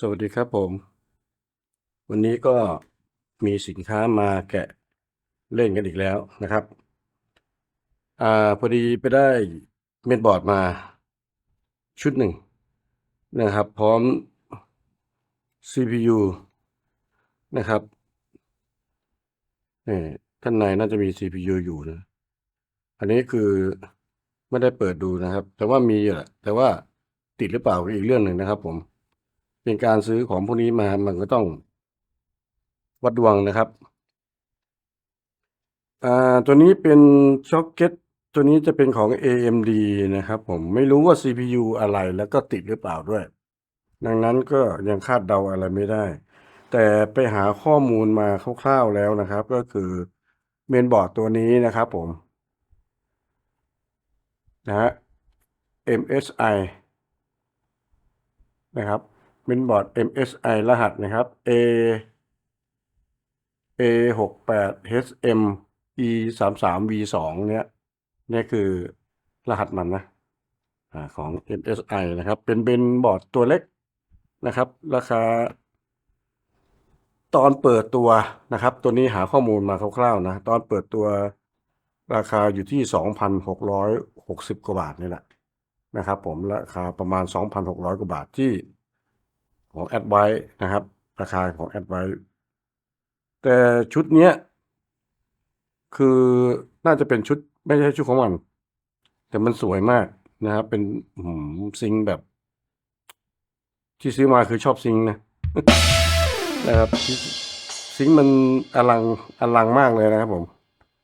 สวัสดีครับผม วันนี้ก็มีสินค้ามาแกะเล่นกันอีกแล้วนะครับอ่าพอดีไปได้เมนบอร์ดมาชุดหนึ่งนะครับ พร้อม CPU นะครับนี่ท่านในน่าจะมี CPU อยู่นะ อันนี้คือไม่ได้เปิดดูนะครับ แต่ว่ามีอยู่แหละแต่ว่าติดหรือเปล่าก็อีกเรื่องหนึ่งนะครับผม เป็นการซื้อของพวกนี้มามันก็ต้องวัดดวงนะครับ อ่าตัวนี้เป็นช็อคเก็ตตัวนี้จะเป็นของ AMD นะครับ ผมไม่รู้ว่า CPU อะไรแล้วก็ติดหรือเปล่าด้วย ดังนั้นก็ยังคาดเดาอะไรไม่ได้ แต่ไปหาข้อมูลมาคร่าวๆแล้วนะครับ ก็คือเมนบอร์ดตัวนี้นะครับผมนะฮะ MSI นะครับ มนบอร์ด MSI รหัสนะครับ A A หกแปด HM E สามสาม V สองเนี่ยเนี่ยคือรหัสมันนะอ่าของ MSI นะครับ เป็นเป็นบอร์ดตัวเล็กนะครับ ราคา ตอนเปิดตัวนะครับ ตัวนี้หาข้อมูลมาคร่าวๆนะ ตอนเปิดตัวราคาอยู่ที่สองพันหกร้อยหกสิบกว่าบาทนี่แหละนะครับผมราคาประมาณสองพันหกร้อยกว่าบาทที่ ของแอดไวนะครับ ราคาของแอดไวแต่ชุดเนี้ย คือน่าจะเป็นชุดไม่ใช่ชุดของมัน แต่มันสวยมากนะครับ เป็นหืมซิงแบบ ที่ซื้อมาคือชอบซิงนะนะครับซิงมันอลังอลังมากเลยนะครับ ผม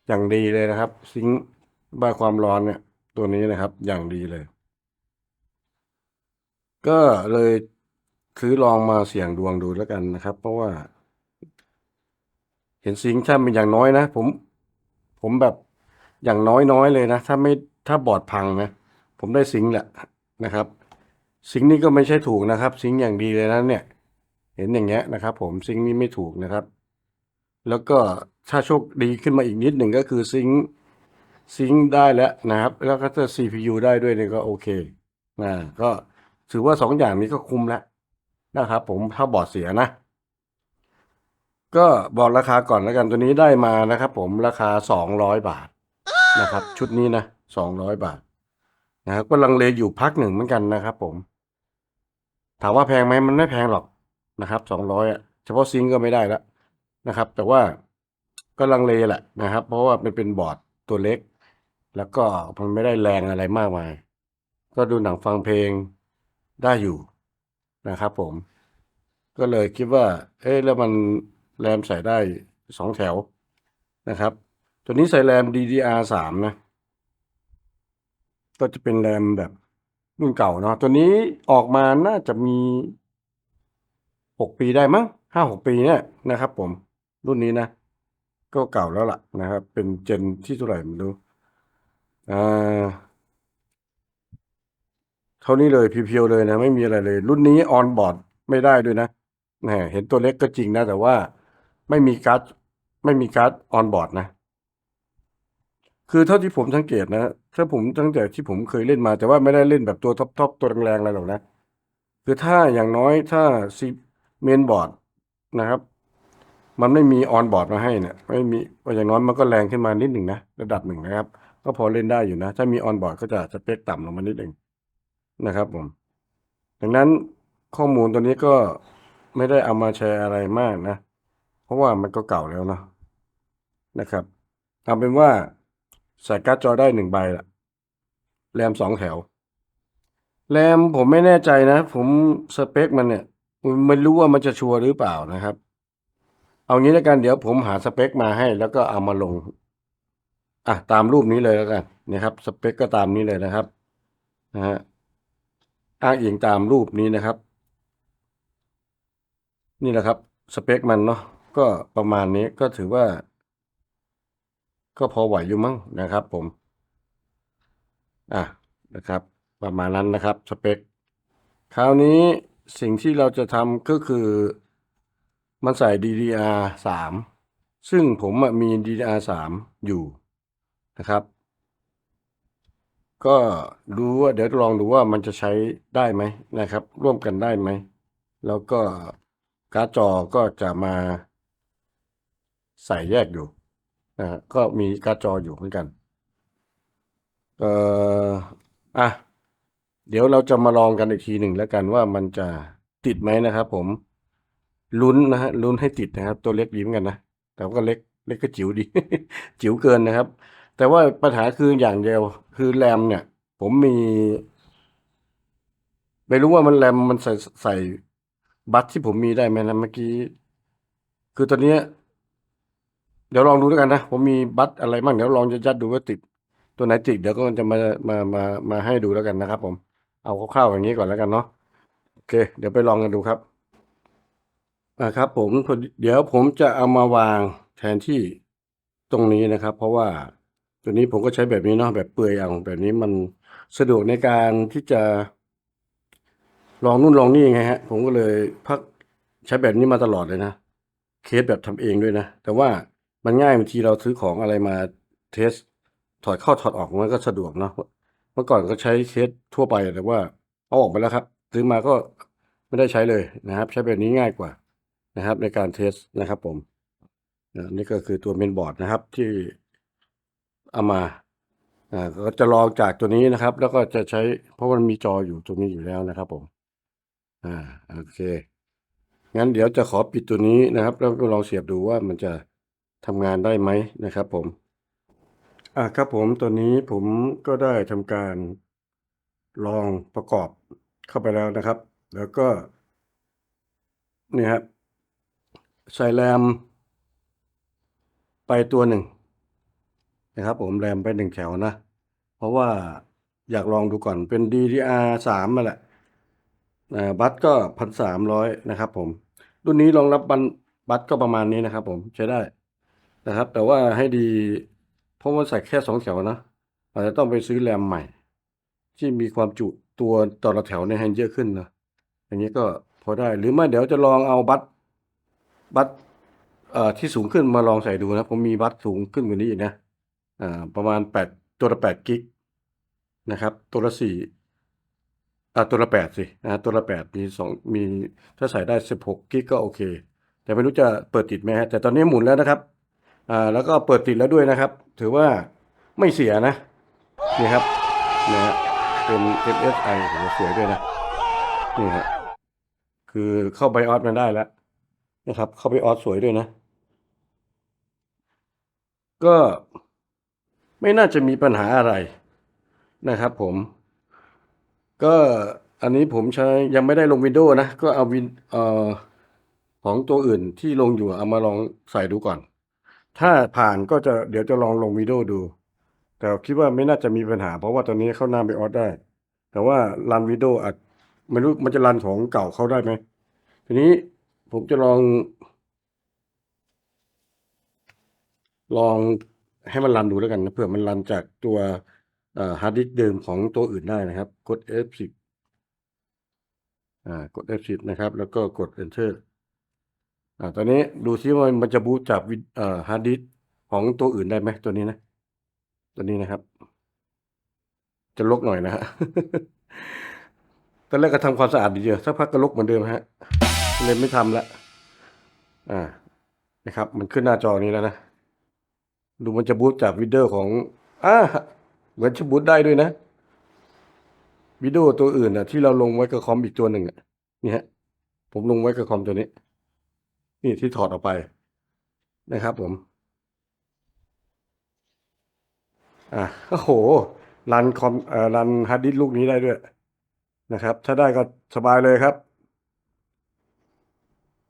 อย่างดีเลยนะครับ ซิงบ้าความร้อนเนี่ย ตัวนี้นะครับ อย่างดีเลย ก็เลย คือลองมาเสี่ยงดวงดูแล้วกันนะครับ เพราะว่า เห็นซิงค์ถ้าเป็นอย่างน้อยนะ ผม ผมแบบอย่างน้อยน้อยเลยนะ ถ้าไม่ถ้าบอดพังนะ ผมได้ซิงค์แหละนะครับ ซิงค์นี้ก็ไม่ใช่ถูกนะครับ ซิงค์อย่างดีเลยนะเนี่ย เห็นอย่างเงี้ยนะครับ ผมซิงค์นี้ไม่ถูกนะครับ แล้วก็ถ้าโชคดีขึ้นมาอีกนิดหนึ่งก็คือซิงค์ซิงค์ได้แล้วนะครับ แล้วก็ถ้า CPU ได้ด้วยเนี่ยก็โอเคนะก็ถือว่าสองอย่างนี้ก็คุ้มแล้ว นะครับผมถ้าบอร์ดเสียนะ ก็บอกราคาก่อนแล้วกันตัวนี้ได้มานะครับผมราคาสองร้อยบาทนะครับ ชุดนี้นะสองร้อยบาทนะครับก็ลังเลอยู่พักหนึ่งเหมือนกันนะครับ ผม ถามว่าแพงไหมมันไม่แพงหรอกนะครับสองร้อยอะเฉพาะซิงก์ก็ไม่ได้แล้วนะครับ แต่ว่าก็ลังเลแหละนะครับ เพราะว่ามันเป็นบอร์ดตัวเล็ก แล้วก็มันไม่ได้แรงอะไรมากมาย ก็ดูหนังฟังเพลงได้อยู่ นะครับผม ก็เลยคิดว่า เอ๊ะแล้วมันแรมใส่ได้สองแถวนะครับ ตัวนี้ใส่แรม DDR สามนะ ก็จะเป็นแรมแบบรุ่นเก่าเนาะ ตัวนี้ออกมาน่าจะมีหกปีได้มั้งห้าหกปีเนี่ยนะครับผม รุ่นนี้นะ ก็เก่าแล้วล่ะนะครับ เป็นเจนที่เท่าไหร่ไม่รู้อ่า เท่านี้เลยเพียวๆเลยนะ ไม่มีอะไรเลย รุ่นนี้ออนบอร์ดไม่ได้ด้วยนะแหมเห็นตัวเล็กก็จริงนะ แต่ว่าไม่มีการ์ดไม่มีการ์ดออนบอร์ดนะ คือเท่าที่ผมสังเกตนะถ้าผมตั้งแต่ที่ผมเคยเล่นมา แต่ว่าไม่ได้เล่นแบบตัวท็อปๆตัวแรงๆอะไรหรอกนะ คือถ้าอย่างน้อยถ้าซีเมนบอร์ดนะครับ มันไม่มีออนบอร์ดมาให้เนี่ยไม่มีอย่างน้อยมันก็แรงขึ้นมานิดหนึ่งนะระดับหนึ่งนะครับ ก็พอเล่นได้อยู่นะ ถ้ามีออนบอร์ดก็จะสเปคต่ำลงมานิดหนึ่ง นะครับผม ดังนั้นข้อมูลตัวนี้ก็ไม่ได้เอามาแชร์อะไรมากนะ เพราะว่ามันก็เก่าแล้วเนาะนะครับเอาเป็นว่าใส่การ์ดจอได้หนึ่งใบละแรมสองแถว แรมผมไม่แน่ใจนะ ผมสเปคมันเนี่ยไม่รู้ว่ามันจะชัวร์หรือเปล่านะครับ เอางี้แล้วกันเดี๋ยวผมหาสเปคมาให้ แล้วก็เอามาลง อะตามรูปนี้เลยแล้วกันนะครับ สเปคก็ตามนี้เลยนะครับนะฮะ อ้างอิงตามรูปนี้นะครับ นี่แหละครับ สเปคมันเนาะก็ประมาณนี้ก็ถือว่า ก็พอไหวอยู่มั้งนะครับ ผม อะนะครับ ประมาณนั้นนะครับ สเปค คราวนี้สิ่งที่เราจะทำก็คือ มันใส่ DDR สามซึ่งผมมี DDR สามอยู่นะครับ ก็ดูว่าเดี๋ยวลองดูว่ามันจะใช้ได้ไหมนะครับ ร่วมกันได้ไหม แล้วก็การ์ดจอก็จะมาใส่แยกอยู่นะก็มีการ์ดจออยู่เหมือนกัน เอ่ออะเดี๋ยวเราจะมาลองกันอีกทีหนึ่งแล้วกันว่ามันจะติดไหมนะครับผมลุ้นนะฮะลุ้นให้ติดนะครับ ตัวเล็กดีเหมือนกันนะ แต่ว่าก็เล็กเล็กก็จิ๋วดี จิ๋วเกินนะครับ แต่ว่าปัญหาคืออย่างเดียว คือแรมเนี่ย ผมมี ไม่รู้ว่ามันแรมมันใส่ใส่บัตรที่ผมมีได้ไหมนะเมื่อกี้ คือตอนนี้ เดี๋ยวลองดูแล้วกันนะ ผมมีบัตรอะไรบ้างเดี๋ยวลองจะยัดดูว่าติด ตัวไหนติดเดี๋ยวก็จะมามามามาให้ดูแล้วกันนะครับ ผมเอาคร่าวๆอย่างนี้ก่อนแล้วกันเนาะโอเค เดี๋ยวไปลองกันดูครับอ่าครับผมเดี๋ยวผมจะเอามาวางแทนที่ตรงนี้นะครับ เพราะว่า ตัวนี้ผมก็ใช้แบบนี้เนาะแบบเปลือยเอาแบบนี้มันสะดวกในการที่จะ ลองนู่นลองนี่ไงฮะ ผมก็เลยพักใช้แบบนี้มาตลอดเลยนะเคสแบบทำเองด้วยนะ แต่ว่ามันง่ายบางทีเราซื้อของอะไรมาเทส ถอดเข้าถอดออกมันก็สะดวกเนาะเมื่อก่อนก็ใช้เคสทั่วไปแต่ว่าเอาออกไปแล้วครับ ซื้อมาก็ไม่ได้ใช้เลยนะครับ ใช้แบบนี้ง่ายกว่านะครับ ในการเทสนะครับ ผมอ่านี่ก็คือตัวเมนบอร์ดนะครับที่ เอามาอ่าก็จะลองจากตัวนี้นะครับ แล้วก็จะใช้ เพราะมันมีจออยู่ตรงนี้อยู่แล้วนะครับผม อ่าโอเคงั้นเดี๋ยวจะขอปิดตัวนี้นะครับ แล้วก็ลองเสียบดูว่ามันจะทำงานได้ไหมนะครับ ผม อ่าครับผมตัวนี้ผมก็ได้ทำการลองประกอบเข้าไปแล้วนะครับ แล้วก็นี่ครับใส่แรมไปตัวหนึ่ง นะครับผมแรมไปหนึ่งแถวนะ เพราะว่าอยากลองดูก่อนเป็น DDR สามมาแหละอ่าบัตก็พันสามร้อยนะครับผม รุ่นนี้รองรับบันบัตก็ประมาณนี้นะครับผมใช้ได้นะครับ แต่ว่าให้ดี เพราะว่าใส่แค่สองแถวนะอาจจะต้องไปซื้อแรมใหม่ ที่มีความจุตัวต่อละแถวในยให้เยอะขึ้นนะอย่างนี้ก็พอได้หรือไม่เดี๋ยวจะลองเอาบัตบัตที่สูงขึ้นมาลองใส่ดูนะ ผมมีบัตสูงขึ้นกว่านี้อีกนะ ประมาณแปดตัวละแปดกิกนะครับ ตัวละสี่อ่าตัวละแปดสินะตัวละแปดมีสองมีถ้าใส่ได้สิบหกกิกก็โอเค แต่ไม่รู้จะเปิดติดไหมฮะแต่ตอนนี้หมุนแล้วนะครับอ่าแล้วก็เปิดติดแล้วด้วยนะครับ ถือว่าไม่เสียนะนี่ครับนะฮะเป็น SSI โหสวยด้วยนะนี่ฮะคือเข้าไบออสมันได้แล้วนะครับ เข้าไบออสสวยด้วยนะ ก็ ไม่น่าจะมีปัญหาอะไรนะครับผม ก็อันนี้ผมใช้ยังไม่ได้ลงวินโดว์นะ ก็เอาวินเอ่อของตัวอื่นที่ลงอยู่เอามาลองใส่ดูก่อน ถ้าผ่านก็จะเดี๋ยวจะลองลงวิดีโอดู แต่คิดว่าไม่น่าจะมีปัญหา เพราะว่าตอนนี้เข้าหน้าไปออสได้ แต่ว่ารันวิดีโออาจไม่รู้มันจะรันของเก่าเข้าได้ไหมทีนี้ผมจะลอง ลอง ให้มันรันดูแล้วกันนะเผื่อมันรันจากตัวฮาร์ดดิสก์เดิมของตัวอื่นได้นะครับ กด F10 อ่ากด F10 นะครับ แล้วก็กด Enter อ่าตอนนี้ดูซิว่ามันจะบูตจากอ่อฮาร์ดดิสก์ของตัวอื่นได้ไหมตัวนี้นะ ตัวนี้นะครับ จะลกหน่อยนะฮะตอนแรกก็ทำความสะอาดดีเดียวสักพักก็ลกเหมือนเดิมฮะเลยไม่ทำละอ่านะครับ มันขึ้นหน้าจอนี้แล้วนะ ดูมันจะบูตจากวิดีโอร์ของอ่าเหมือนจะบูตได้ด้วยนะวิดีโอตัวอื่นอะ ที่เราลงไว้กับคอมอีกตัวหนึ่งอะนี่ฮะผมลงไว้กับคอมตัวนี้ นี่ที่ถอดออกไปนะครับผม อะโอ้โหรันคอมเอ่อรันฮาร์ดดิสลูกนี้ได้ด้วยนะครับ ถ้าได้ก็สบายเลยครับ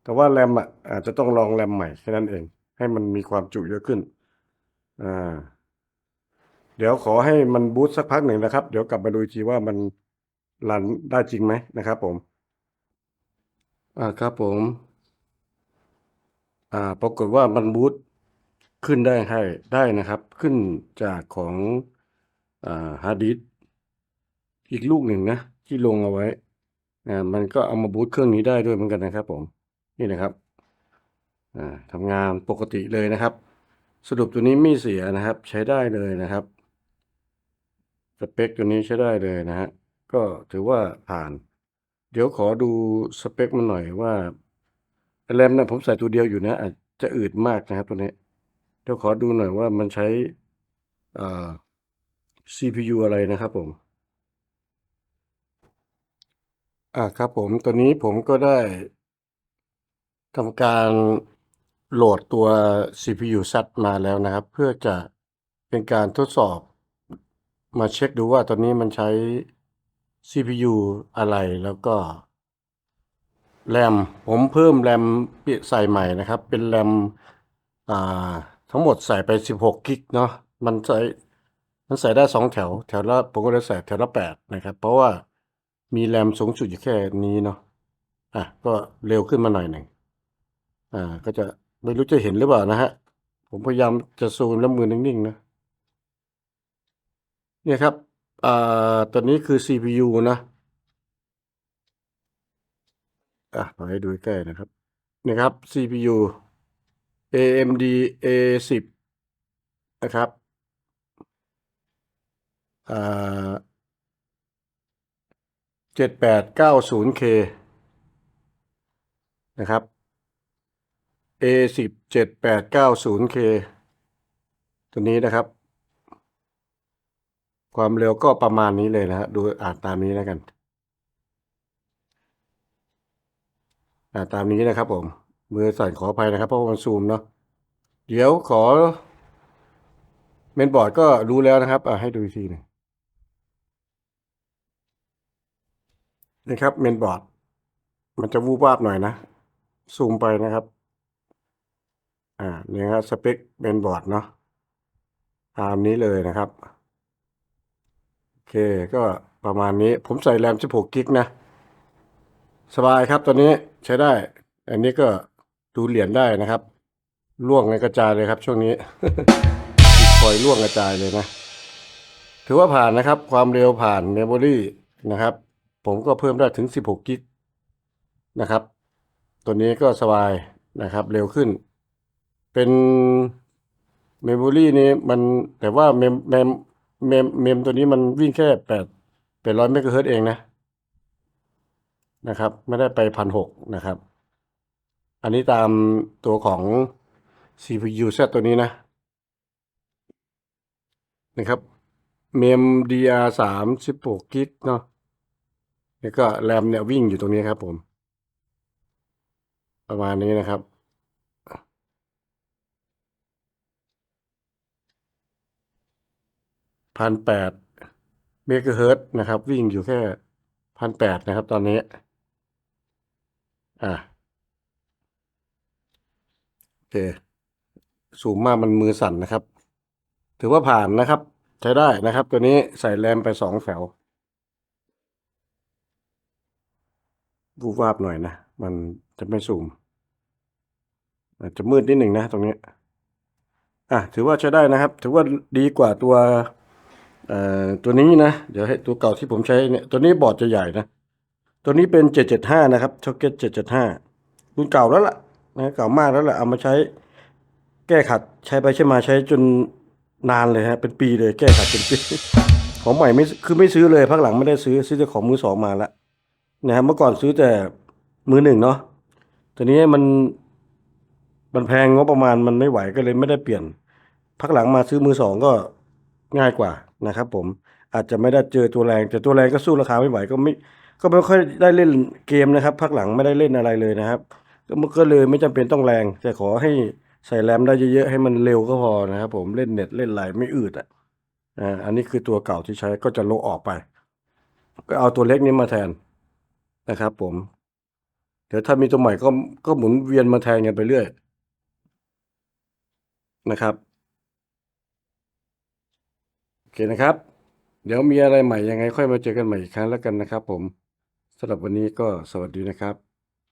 แต่ว่าแรมอะอาจจะต้องลองแรมใหม่แค่นั้นเอง ให้มันมีความจุเยอะขึ้น อ่า เดี๋ยวขอให้มันบูตสักพักหนึ่งนะครับ เดี๋ยวกลับมาดูอีกทีว่ามันรันได้จริงไหมนะครับ ผม อ่าครับผม อ่า ปรากฏว่ามันบูตขึ้นได้ให้ได้นะครับ ขึ้นจากของอ่าฮาร์ดดิสอีกลูกหนึ่งนะที่ลงเอาไว้อ่ามันก็เอามาบูตเครื่องนี้ได้ด้วยเหมือนกันนะครับ ผม นี่นะครับ อ่าทำงานปกติเลยนะครับ สรุปตัวนี้ไม่เสียนะครับ ใช้ได้เลยนะครับสเปคตัวนี้ใช้ได้เลยนะฮะก็ถือว่าผ่าน เดี๋ยวขอดูสเปคมันหน่อยว่าแรมเนี่ยผมใส่ตัวเดียวอยู่นะอาจจะอืดมากนะครับตัวนี้เดี๋ยวขอดูหน่อยว่ามันใช้อ่า CPU อะไรนะครับผมอ่าครับผมตอนนี้ผมก็ได้ทำการ โหลดตัว CPU ซัดมาแล้วนะครับ เพื่อจะเป็นการทดสอบ มาเช็คดูว่าตอนนี้มันใช้ CPU อะไรแล้วก็แรมผมเพิ่มแรมเปใส่ใหม่นะครับ เป็นแรมทั้งหมดใส่ไป 16กิกเนาะมันใส่มันใส่ได้สองแถว แถวละผมก็เลยใส่แถวละแปดนะครับ เพราะว่ามีแรมสูงสุดอยู่แค่นี้เนาะอะก็เร็วขึ้นมาหน่อยหนึ่งอ่าก็จะ ไม่รู้จะเห็นหรือเปล่านะฮะ ผมพยายามจะซูมแล้วมือนิ่งๆนะ เนี่ยครับอ่าตัวนี้คือ CPU นะ อะมาให้ดูใกล้นะครับนี่ครับ CPU AMD A10 นะครับอ่า 7890K นะครับ A10 7890K ตัวนี้นะครับ ความเร็วก็ประมาณนี้เลยนะฮะดูอ่านตามนี้แล้วกัน อ่านตามนี้นะครับผม มือสั่นขออภัยนะครับ เพราะว่ามันซูมเนาะเดี๋ยวขอ เมนบอร์ดก็รู้แล้วนะครับ อ่าให้ดูอีกทีหนึงนะครับเมนบอร์ด มันจะวูบวาบหน่อยนะ ซูมไปนะครับ อ่าเนี่ยครับสเปคเมนบอร์ดเนาะตามนี้เลยนะครับ โอเคก็ประมาณนี้ผมใส่แรม 16 กิกนะ สบายครับตอนนี้ใช้ได้ อันนี้ก็ดูเหรียญได้นะครับล่วงในกระจายเลยครับ ช่วงนี้คอยล่วงกระจายเลยนะ ถือว่าผ่านนะครับ ความเร็วผ่านเมมโมรี่นะครับ ผมก็เพิ่มได้ถึง 16 กิกนะครับ ตัวนี้ก็สบายนะครับ เร็วขึ้น เป็นเมมโมรีนี้มันแต่ว่าเมมเมมเมมเมมตัวนี้มันวิ่งแค่แปดแปดร้อยเมกะเฮิร์ตเองนะนะครับ ไม่ได้ไปพันหกนะครับ อันนี้ตามตัวของ CPU Z ตัวนี้นะ นะครับเมม DR สามสิบหกกิกเนาะแล้วก็แรมเนี่ยวิ่งอยู่ตรงนี้ครับผม ประมาณนี้นะครับ พันแปดเมกะเฮิรตซ์นะครับ วิ่งอยู่แค่พันแปดนะครับ ตอนนี้ อ่าโอเคสูงมากมันมือสั่นนะครับ ถือว่าผ่านนะครับ ใช้ได้นะครับ ตัวนี้ใส่แรมไปสองแถววูบวาบหน่อยนะ มันจะไม่ซูมอาจจะมืดนิดหนึ่งนะตรงนี้ อะ ถือว่าใช้ได้นะครับ ถือว่าดีกว่าตัว ตัวนี้นะ เดี๋ยวให้ตัวเก่าที่ผมใช้เนี่ยตัวนี้บอร์ดจะใหญ่นะ ตัวนี้เป็น 775 นะครับช็อคเก็ต775 รุ่นเก่าแล้วล่ะนะเก่ามากแล้วล่ะเอามาใช้แก้ขัดใช้ไปใช้มาใช้จนนานเลยฮะเป็นปีเลยแก้ขัดเป็นปีของใหม่ไม่คือไม่ซื้อเลยพักหลังไม่ได้ซื้อซื้อแต่ของมือสองมาละนะครับเมื่อก่อนซื้อแต่มือหนึ่งเนาะตอนนี้มันมันแพงงบประมาณมันไม่ไหวก็เลยไม่ได้เปลี่ยนพักหลังมาซื้อมือสองก็ ง่ายกว่านะครับผมอาจจะไม่ได้เจอตัวแรงแต่ตัวแรงก็สู้ราคาไม่ไหวก็ไม่ก็ไม่ค่อยได้เล่นเกมนะครับพักหลังไม่ได้เล่นอะไรเลยนะครับก็มันก็เลยไม่จำเป็นต้องแรง แต่ขอให้ใส่แรมได้เยอะๆให้มันเร็วก็พอนะครับผมเล่นเน็ตเล่นไลน์ไม่อืดอะอ่าอันนี้คือตัวเก่าที่ใช้ก็จะโลออกไป ก็เอาตัวเล็กนี้มาแทนนะครับผมเดี๋ยวถ้ามีตัวใหม่ก็ก็หมุนเวียนมาแทนกันไปเรื่อยนะครับ อเคนะครับ เดี๋ยวมีอะไรใหม่ยังไงค่อยมาเจอกันใหม่อีกครั้งแล้วกันนะครับ ผมสำหรับวันนี้ก็สวัสดีนะครับ